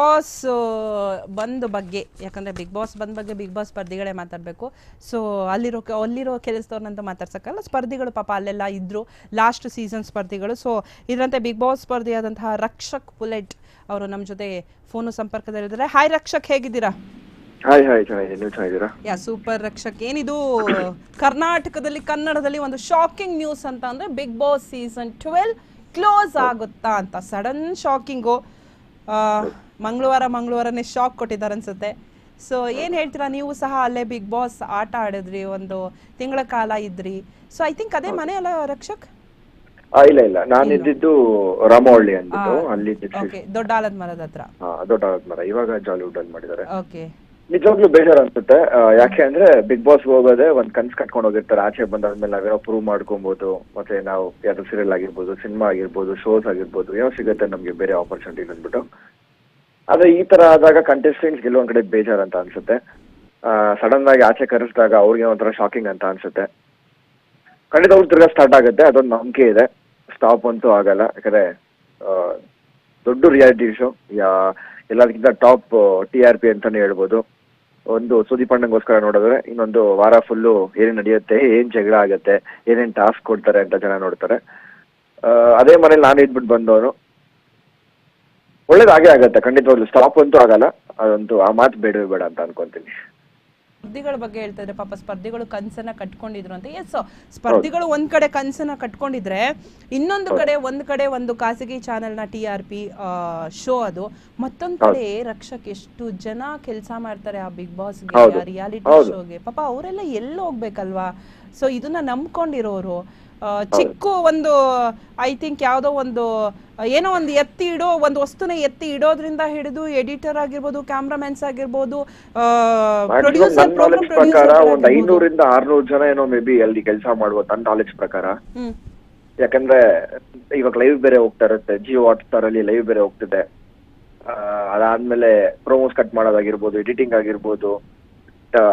Boss ಬಂದ ಬಗ್ಗೆ ಯಾಕಂದ್ರೆ ಬಿಗ್ ಬಾಸ್ ಬಂದ ಬಗ್ಗೆ ಬಿಗ್ ಬಾಸ್ ಸ್ಪರ್ಧಿಗಳೇ ಮಾತಾಡಬೇಕು. ಸೊ ಅಲ್ಲಿರೋ ಅಲ್ಲಿರೋ ಕೆಲಸದವ್ರನ್ನಂತ ಮಾತಾಡ್ಸಕ್ಕಲ್ಲ ಸ್ಪರ್ಧಿಗಳು ಪಾಪ ಅಲ್ಲೆಲ್ಲ ಇದ್ರು ಲಾಸ್ಟ್ ಸೀಸನ್ ಸ್ಪರ್ಧಿಗಳು. ಸೊ ಇದರಂತೆ ಬಿಗ್ ಬಾಸ್ ಸ್ಪರ್ಧಿಯಾದಂತಹ ರಕ್ಷಕ್ ಪುಲೆಟ್ ಅವರು ನಮ್ಮ ಜೊತೆ ಫೋನು ಸಂಪರ್ಕದಲ್ಲಿದ್ದಾರೆ. ಹಾಯ್ ರಕ್ಷಕ್ ಹೇಗಿದ್ದೀರಾ? ಹಾಯ್ ಹಾಯ್ ಚೆನ್ನಾಗಿದ್ದೀರಾ? Yeah super Rakshak. ಏನಿದು ಕರ್ನಾಟಕದಲ್ಲಿ ಕನ್ನಡದಲ್ಲಿ ಒಂದು ಶಾಕಿಂಗ್ ನ್ಯೂಸ್ ಅಂತ ಅಂದ್ರೆ Bigg Boss season twelve close ಆಗುತ್ತಾ ಅಂತ. ಸಡನ್ ಶಾಕಿಂಗು ಮಂಗಳವಾರ ಮಂಗಳವಾರನೇ ಶಾಕ್ ಕೊಟ್ಟಿದ್ದಾರೆ ಅನ್ಸುತ್ತೆ. ಸೊ ಏನ್ ಹೇಳ್ತೀರಾ? ನೀವು ಸಹ ಅಲ್ಲೇ ಬಿಗ್ ಬಾಸ್ ಆಟ ಆಡಿದ್ರಿ ಒಂದು ತಿಂಗಳ ಕಾಲ ಇದ್ರಿ. ಸೊ ಐ ಥಿಂಕ್ ಅದೇ ಮನೆ ಅಲ್ಲ ರಕ್ಷಕ್? ಇಲ್ಲ ಇಲ್ಲ. ನಾನು ಇದ್ದಿದ್ದು ರಾಮವಳ್ಳಿ ಅಂದ್ಬಿಟ್ಟು ಅಲ್ಲಿ ದೊಡ್ಡ ಆಲದ ಮರದ ಹತ್ರ. ದೊಡ್ಡ ಆಲದ ಮರ. ಇವಾಗ ಜಾಲಿವುಡ್ ಅಲ್ಲಿ ಮಾಡಿದ್ದಾರೆ. ಓಕೆ ನಿಜವಾಗ್ಲೂ ಬೇಜಾರು ಅನ್ಸುತ್ತೆ. ಯಾಕೆ ಅಂದ್ರೆ ಬಿಗ್ ಬಾಸ್ ಹೋಗೋದೇ ಒಂದ್ ಕನ್ಸ್ ಕಟ್ಕೊಂಡು ಹೋಗಿರ್ತಾರೆ. ಆಚೆ ಬಂದಾದ್ಮೇಲೆ ನಾವೇನೋ ಪ್ರೂವ್ ಮಾಡ್ಕೊಬಹುದು ಮತ್ತೆ ನಾವು ಯಾವ್ದು ಸೀರಿಯಲ್ ಆಗಿರ್ಬೋದು ಸಿನಿಮಾ ಆಗಿರ್ಬೋದು ಶೋಸ್ ಆಗಿರ್ಬೋದು, ಏನೋ ಸಿಗುತ್ತೆ ನಮ್ಗೆ ಬೇರೆ ಆಪರ್ಚುನಿಟಿ ಅಂದ್ಬಿಟ್ಟು ಆದ್ರೆ ಈ ತರ ಆದಾಗ ಕಂಟೆಸ್ಟೆಂಟ್ಸ್ ಕೆಲವೊಂದ್ ಕಡೆ ಬೇಜಾರ್ ಅಂತ ಅನ್ಸುತ್ತೆ. ಸಡನ್ ಆಗಿ ಆಚೆ ಕರೆಸಿದಾಗ ಅವ್ರಿಗೆ ಒಂಥರ ಶಾಕಿಂಗ್ ಅಂತ ಅನ್ಸುತ್ತೆ. ಖಂಡಿತ ಅವ್ರು ತಿರ್ಗಾ ಸ್ಟಾರ್ಟ್ ಆಗುತ್ತೆ. ಅದೊಂದು ನಂಬಿಕೆ ಇದೆ. ಸ್ಟಾಪ್ ಅಂತೂ ಆಗಲ್ಲ. ಯಾಕಂದ್ರೆ ದೊಡ್ಡ ರಿಯಾಲಿಟಿ ಶೋ ಎಲ್ಲದಕ್ಕಿಂತ ಟಾಪ್ ಟಿ ಆರ್ ಪಿ ಅಂತಾನೆ ಹೇಳ್ಬೋದು. ಒಂದು ಸುದೀಪ್ ಅಣ್ಣಂಗೋಸ್ಕರ ನೋಡಿದ್ರೆ ಇನ್ನೊಂದು ವಾರ ಫುಲ್ಲು ಏನೇನ್ ನಡೆಯುತ್ತೆ, ಏನ್ ಜಗಳ ಆಗತ್ತೆ, ಏನೇನ್ ಟಾಸ್ಕ್ ಕೊಡ್ತಾರೆ ಅಂತ ಜನ ನೋಡ್ತಾರೆ. ಅದೇ ಮನೇಲಿ ನಾನು ಇದ್ಬಿಟ್ಟು ಬಂದವನು. ಒಳ್ಳೇದಾಗೇ ಆಗತ್ತೆ, ಖಂಡಿತವಾಗ್ಲು ಸ್ಟಾಪ್ ಅಂತೂ ಆಗಲ್ಲ. ಅದಂತೂ ಆ ಮಾತು ಬೇಡವೇ ಬೇಡ ಅಂತ ಅನ್ಕೊಂತೀನಿ. ಸ್ಪರ್ಧಿಗಳ ಬಗ್ಗೆ ಹೇಳ್ತಾ ಇದ್ರೆ ಪಾಪ ಸ್ಪರ್ಧಿಗಳು ಕನ್ಸನ್ನ ಕಟ್ಕೊಂಡಿದ್ರು ಅಂತ. ಎಸ್ ಸ್ಪರ್ಧಿಗಳು ಒಂದ್ ಕಡೆ ಕನ್ಸನ್ನ ಕಟ್ಕೊಂಡಿದ್ರೆ ಇನ್ನೊಂದು ಕಡೆ ಒಂದ್ ಕಡೆ ಒಂದು ಖಾಸಗಿ ಚಾನೆಲ್ನ ಟಿ ಆರ್ ಪಿ ಶೋ ಅದು ಮತ್ತೊಂದ್ ಕಡೆ ರಕ್ಷಕ್ ಎಷ್ಟು ಜನ ಕೆಲಸ ಮಾಡ್ತಾರೆ ಆ ಬಿಗ್ ಬಾಸ್ಗೆ ಗೆ ಆ ರಿಯಾಲಿಟಿ. ಶೋಗೆ ಪಾಪ ಅವರೆಲ್ಲ ಎಲ್ಲಿ ಹೋಗ್ಬೇಕಲ್ವಾ? ಸೊ ಇದನ್ನ ನಂಬ್ಕೊಂಡಿರೋರು ಚಿಕ್ಕ ಒಂದು ಐ ಥಿಂಕ್ ಯಾವುದೋ ಒಂದು ಏನೋ ಒಂದು ಎತ್ತಿ ಇಡೋ ಒಂದು ವಸ್ತುನ ಎತ್ತಿ ಇಡೋದ್ರಿಂದ ಹಿಡಿದು ಎಡಿಟರ್ ಆಗಿರ್ಬೋದು ಕ್ಯಾಮ್ರಾಮನ್ಸ್ ಆಗಿರ್ಬೋದು ಪ್ರೊಡ್ಯೂಸರ್ ಪ್ರಕಾರ ಒಂದು ಐನೂರಿಂದ ಆರ್ನೂರು ಜನ ಏನೋ ಮೇ ಬಿ ಅಲ್ಲಿ ಕೆಲಸ ಮಾಡುವ ನನ್ನ ನಾಲೆಜ್ ಪ್ರಕಾರ. ಯಾಕಂದ್ರೆ ಇವಾಗ ಲೈವ್ ಬೇರೆ ಹೋಗ್ತಾ ಇರುತ್ತೆ ಜಿಯೋ ಹಾಟ್ಸ್ಟಾರ್ ಅಲ್ಲಿ ಲೈವ್ ಬೇರೆ ಹೋಗ್ತಿದೆ. ಅದಾದ್ಮೇಲೆ ಪ್ರೋಮೋಸ್ ಕಟ್ ಮಾಡೋದಾಗಿರ್ಬೋದು ಎಡಿಟಿಂಗ್ ಆಗಿರ್ಬೋದು.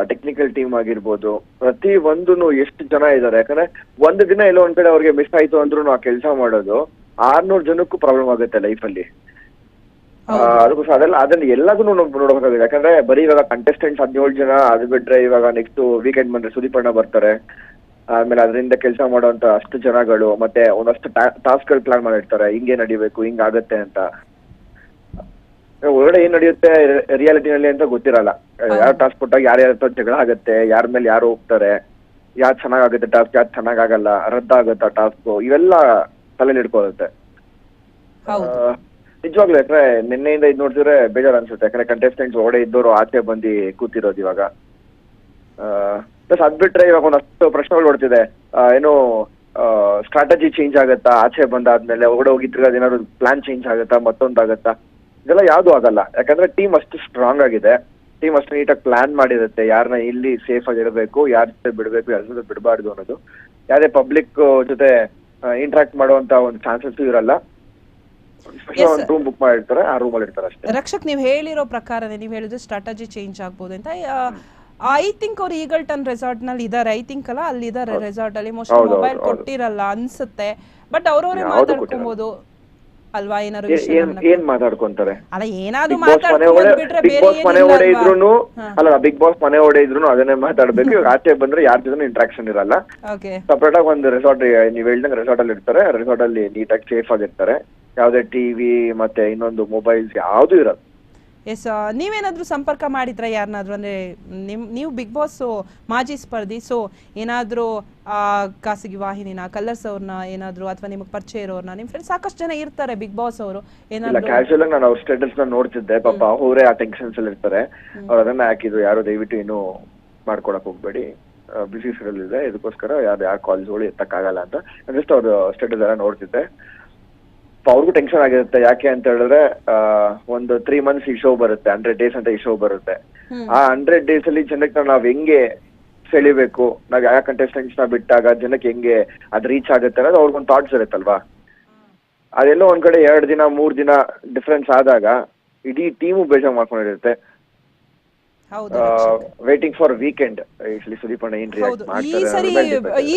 ಟೆಕ್ನಿಕಲ್ ಟೀಮ್ ಆಗಿರ್ಬೋದು ಪ್ರತಿ ಒಂದು ಎಷ್ಟು ಜನ ಇದ್ದಾರೆ? ಯಾಕಂದ್ರೆ ಒಂದು ದಿನ ಎಲ್ಲೋ ಒಂದ್ ಕಡೆ ಅವ್ರಿಗೆ ಮಿಸ್ ಆಯ್ತು ಅಂದ್ರೂ ಆ ಕೆಲಸ ಮಾಡೋದು ಆರ್ನೂರು ಜನಕ್ಕೂ ಪ್ರಾಬ್ಲಮ್ ಆಗುತ್ತೆ ಲೈಫಲ್ಲಿ ಅದಕ್ಕೋಸ್ಕರ ಅದೆಲ್ಲ ಅದನ್ನ ಎಲ್ಲದನ್ನು ನೋಡ್ಬೇಕಾಗಿದೆ. ಯಾಕಂದ್ರೆ ಬರೀ ಇವಾಗ ಕಂಟೆಸ್ಟೆಂಟ್ಸ್ ಹದಿನೇಳು ಜನ ಅದು ಬಿಟ್ರೆ ಇವಾಗ ನೆಕ್ಸ್ಟ್ ವೀಕೆಂಡ್ ಬಂದ್ರೆ ಸುದೀಪ್ ಅಣ್ಣ ಬರ್ತಾರೆ. ಆಮೇಲೆ ಅದರಿಂದ ಕೆಲಸ ಮಾಡುವಂತ ಅಷ್ಟು ಜನಗಳು ಮತ್ತೆ ಒಂದಷ್ಟು ಟಾಸ್ಕ್ಗಳು ಪ್ಲಾನ್ ಮಾಡಿರ್ತಾರೆ. ಹಿಂಗೆ ನಡಿಬೇಕು ಹಿಂಗ್ ಆಗತ್ತೆ ಅಂತ. ಒಳಗಡೆ ಏನ್ ನಡೆಯುತ್ತೆ ರಿಯಾಲಿಟಿನಲ್ಲಿ ಅಂತ ಗೊತ್ತಿರಲ್ಲ. ಯಾರು ಟ್ರಾನ್ಸ್ಪೋರ್ಟ್ ಆಗಿ ಯಾರ್ಯಾರ ಹತ್ರ ಜಗಳ ಆಗುತ್ತೆ ಯಾರ ಮೇಲೆ ಯಾರು ಹೋಗ್ತಾರೆ ಯಾರು ಚೆನ್ನಾಗಾಗುತ್ತೆ ಟಾಸ್ಕ್ ಯಾರು ಚೆನ್ನಾಗಾಗಲ್ಲ ರದ್ದಾಗತ್ತಾ ಟಾಸ್ಕ್ ಇವೆಲ್ಲ ತಲೆಯಲ್ಲಿ ಇಟ್ಕೊಳ್ಳುತ್ತೆ ನಿಜವಾಗ್ಲೂ ಯಾಕಂದ್ರೆ ನಿನ್ನೆಯಿಂದ ಇದ್ ನೋಡಿದ್ರೆ ಬೇಜಾರು ಅನ್ಸುತ್ತೆ. ಯಾಕಂದ್ರೆ ಕಂಟೆಸ್ಟೆಂಟ್ಸ್ ಒಳಗಡೆ ಇದ್ದವರು ಆಚೆ ಬಂದು ಕೂತಿರೋದು ಇವಾಗ. ಪ್ಲಸ್ ಅದ್ ಬಿಟ್ರೆ ಇವಾಗ ಒಂದಷ್ಟು ಪ್ರಶ್ನೆಗಳು ನೋಡ್ತಿದೆ ಏನು ಸ್ಟ್ರಾಟಜಿ ಚೇಂಜ್ ಆಗತ್ತಾ ಆಚೆ ಬಂದಾದ್ಮೇಲೆ ಒಳಗಡೆ ಹೋಗಿ ತಿರ್ಗಾದ ಏನಾದ್ರು ಪ್ಲಾನ್ ಚೇಂಜ್ ಆಗುತ್ತಾ ಮತ್ತೊಂದಾಗತ್ತಾ? ಇದೆಲ್ಲ ಯಾವ್ದು ಆಗಲ್ಲ. ಯಾಕಂದ್ರೆ ಟೀಮ್ ಅಷ್ಟು ಸ್ಟ್ರಾಂಗ್ ಆಗಿದೆ. ಟೀಮ್ ಅಷ್ಟು ನೀಟಾಗಿ ಪ್ಲಾನ್ ಮಾಡಿರುತ್ತೆ. ಯಾರನ್ನ ಇಲ್ಲಿ ಸೇಫ್ ಆಗಿ ಇಡಬೇಕು ಯಾರ ಜೊತೆ ಬಿಡಬೇಕು ಯಾರ ಜೊತೆ ಬಿಡಬಾರ್ದು ಅನ್ನೋದು. ಯಾವುದೇ ಪಬ್ಲಿಕ್ ಜೊತೆ ಇಂಟ್ರಾಕ್ಟ್ ಮಾಡುವಂತ ಒಂದು ಚಾನ್ಸಸ್ ಇರಲ್ಲ. ರೂಮ್ ಬುಕ್ ಮಾಡಿರ್ತಾರೆ ಆ ರೂಮಲ್ಲಿ ಇರ್ತಾರೆ ಅಷ್ಟೇ. ರಕ್ಷಕ್ ನೀವು ಹೇಳಿರೋ ಪ್ರಕಾರನೇ ನೀವು ಹೇಳಿದ್ರೆ ಸ್ಟ್ರಾಟಜಿ ಚೇಂಜ್ ಆಗ್ಬೋದು ಅಂತ. ಐ ಥಿಂಕ್ ಅವ್ರು ಈಗಲ್ಟನ್ ರೆಸಾರ್ಟ್ನಲ್ಲಿ ಇದಾರೆ. ಐ ಥಿಂಕ್ ಅಲ್ಲ ಅಲ್ಲಿ ಇದಾರೆ ರೆಸಾರ್ಟ್ ಅಲ್ಲಿ. ಮೋಸ್ಟ್ಲಿ ಹೌದು, ಮೊಬೈಲ್ ಕೊಟ್ಟಿರಲ್ಲ ಅನ್ಸುತ್ತೆ. ಬಟ್ ಅವ್ರವ್ರೇ ಮಾತಾಡ್ಕೊಬಹುದು ಅಲ್ವಾ ಏನಾದ್ರು ಏನ್ ಏನ್ ಮಾತಾಡ್ಕೊಂತಾರೆ? ಅಲ್ಲ ಏನಾದ್ರು ಬಿಗ್ ಬಾಸ್ ಮನೆ ಒಡೆ ಮಾತಾಡ್ಕೊಂಡು ಬಿಟ್ರೆ ಬಿಗ್ ಬಾಸ್ ಮನೆ ಒಡೆ? ಇದ್ರೂನು ಅಲ್ಲ ಬಿಗ್ ಬಾಸ್ ಮನೆ ಒಡೆ ಇದ್ರು ಅದನ್ನೇ ಮಾತಾಡ್ಬೇಕು. ಇವಾಗ ಆಚೆ ಬಂದ್ರೆ ಯಾರ ಜೊತೆ ಇಂಟ್ರಾಕ್ಷನ್ ಇರಲ್ಲ. ಸಪರೇಟ್ ಆಗಿ ಒಂದು ರೆಸಾರ್ಟ್ ನೀವ್ ಹೇಳ್ದಂಗೆ ರೆಸಾರ್ಟ್ ಅಲ್ಲಿ ಇರ್ತಾರೆ. ರೆಸಾರ್ಟ್ ಅಲ್ಲಿ ನೀಟಾಗಿ ಸೇಫ್ ಆಗಿರ್ತಾರೆ ಯಾವ್ದೇ ಟಿವಿ ಮತ್ತೆ ಇನ್ನೊಂದು ಮೊಬೈಲ್ಸ್ ಯಾವ್ದು ಇರಲ್ಲ. ಎಸ್ ನೀವೇನಾದರೂ ಸಂಪರ್ಕ ಮಾಡಿದ್ರ ಯಾರನ್ನಾದ್ರೂ ಅಂದ್ರೆ ನಿಮ್ ನೀವು ಬಿಗ್ ಬಾಸ್ ಮಾಜಿ ಸ್ಪರ್ಧಿ ಸೊ ಏನಾದ್ರೂ ಆ, ಖಾಸಗಿ ವಾಹಿನಿನ ಕಲರ್ಸ್ ಅವ್ರನ್ನ ಏನಾದರೂ ಅಥವಾ ನಿಮಗೆ ಪರಿಚಯ ಇರೋರ್ನ ನಿಮ್ಮ ಫ್ರೆಂಡ್ಸ್ ಸಾಕಷ್ಟು ಜನ ಇರ್ತಾರೆ ಬಿಗ್ ಬಾಸ್ ಅವರು. ಏನಾದ್ರು ಕ್ಯಾಶುಯಲ್ ಆಗಿ ನಾನು ಅವ್ರ ಸ್ಟೇಟಸ್ನ ನೋಡ್ತಿದ್ದೆ. ಪಾಪ ಅವರೇ ಆ ಟೆನ್ಷನ್ಸ್ ಅಲ್ಲಿ ಇರ್ತಾರೆ. ಅವ್ರು ಅದನ್ನ ಹಾಕಿದ್ರು. ಯಾರು ದಯವಿಟ್ಟು ಏನು ಮಾಡ್ಕೊಳಕ್ ಹೋಗ್ಬೇಡಿ. ಬಿಸಿ ಇದೆ. ಇದಕ್ಕೋಸ್ಕರ ಯಾರು ಯಾರು ಕಾಲೇಜ್ಗಳು ಎತ್ತಕ್ಕಾಗಲ್ಲ ಅಂತ. ಜಸ್ಟ್ ಅವ್ರ ಸ್ಟೇಟಸ್ ಎಲ್ಲ ನೋಡ್ತಿದ್ದೆ. ಅವ್ರಿಗೂ ಟೆನ್ಷನ್ ಆಗಿರುತ್ತೆ. ಯಾಕೆ ಅಂತ ಹೇಳಿದ್ರೆ ಒಂದು ತ್ರೀ ಮಂತ್ಸ್ ಈ ಶೋ ಬರುತ್ತೆ ಹಂಡ್ರೆಡ್ ಡೇಸ್ ಅಂತ ಈ ಶೋ ಬರುತ್ತೆ. ಆ ಹಂಡ್ರೆಡ್ ಡೇಸ್ ಅಲ್ಲಿ ಜನಕ್ಕೆ ನಾವ್ ಹೆಂಗೆ ಸೆಳಿಬೇಕು? ನಾವ್ ಯಾವ ಕಂಟೆಸ್ಟೆಂಟ್ಸ್ನ ಬಿಟ್ಟಾಗ ಜನಕ್ಕೆ ಹೆಂಗೆ ಅದ್ ರೀಚ್ ಆಗುತ್ತೆ ಅನ್ನೋದು ಅವ್ರಿಗೊಂದು ಥಾಟ್ಸ್ ಇರುತ್ತಲ್ವಾ? ಅದೆಲ್ಲೋ ಒಂದ್ ಕಡೆ ಎರಡ್ ದಿನ ಮೂರ್ ದಿನ ಡಿಫ್ರೆನ್ಸ್ ಆದಾಗ ಇಡೀ ಟೀಮು ಬೇಜಾರು ಮಾಡ್ಕೊಂಡಿರುತ್ತೆ. ಹೌದು ವೇಟಿಂಗ್ ಫಾರ್ ವೀಕೆಂಡ್ ಸುದೀಪ್ ಅಣ್ಣ ಏನ್ರಿ ಹೌದು. ಈ ಸರಿ ಮಾಡ್ತಾರೆ ಈ